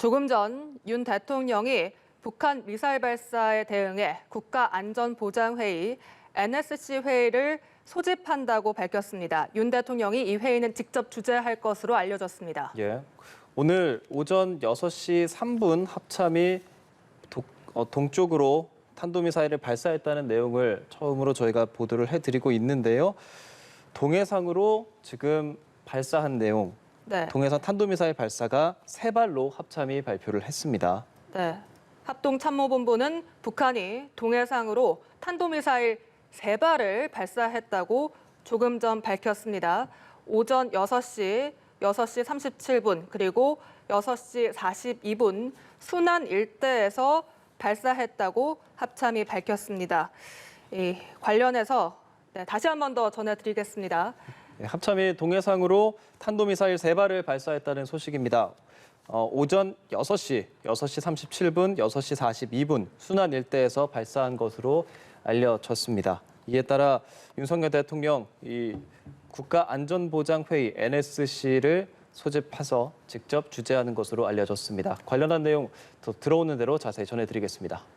조금 전 윤 대통령이 북한 미사일 발사에 대응해 국가안전보장회의 NSC 회의를 소집한다고 밝혔습니다. 윤 대통령이 이 회의는 직접 주재할 것으로 알려졌습니다. 예. 오늘 오전 6시 3분 합참이 도- 어, 동쪽으로 탄도미사일을 발사했다는 내용을 처음으로 저희가 보도를 해드리고 있는데요. 동해상으로 지금 발사한 내용, 네. 동해상 탄도미사일 발사가 세 발로 합참이 발표를 했습니다. 네. 합동참모본부는 북한이 동해상으로 탄도미사일 세 발을 발사했다고 조금 전 밝혔습니다. 오전 6시, 6시 37분, 그리고 6시 42분 순안 일대에서 발사했다고 합참이 밝혔습니다. 이 관련해서 네, 다시 한 번 더 전해드리겠습니다. 네, 합참이 동해상으로 탄도미사일 세 발을 발사했다는 소식입니다. 어, 오전 6시, 6시 37분, 6시 42분 순안 일대에서 발사한 것으로 알려졌습니다. 이에 따라 윤석열 대통령 이 국가안전보장회의 NSC를 소집해서 직접 주재하는 것으로 알려졌습니다. 관련한 내용 더 들어오는 대로 자세히 전해드리겠습니다.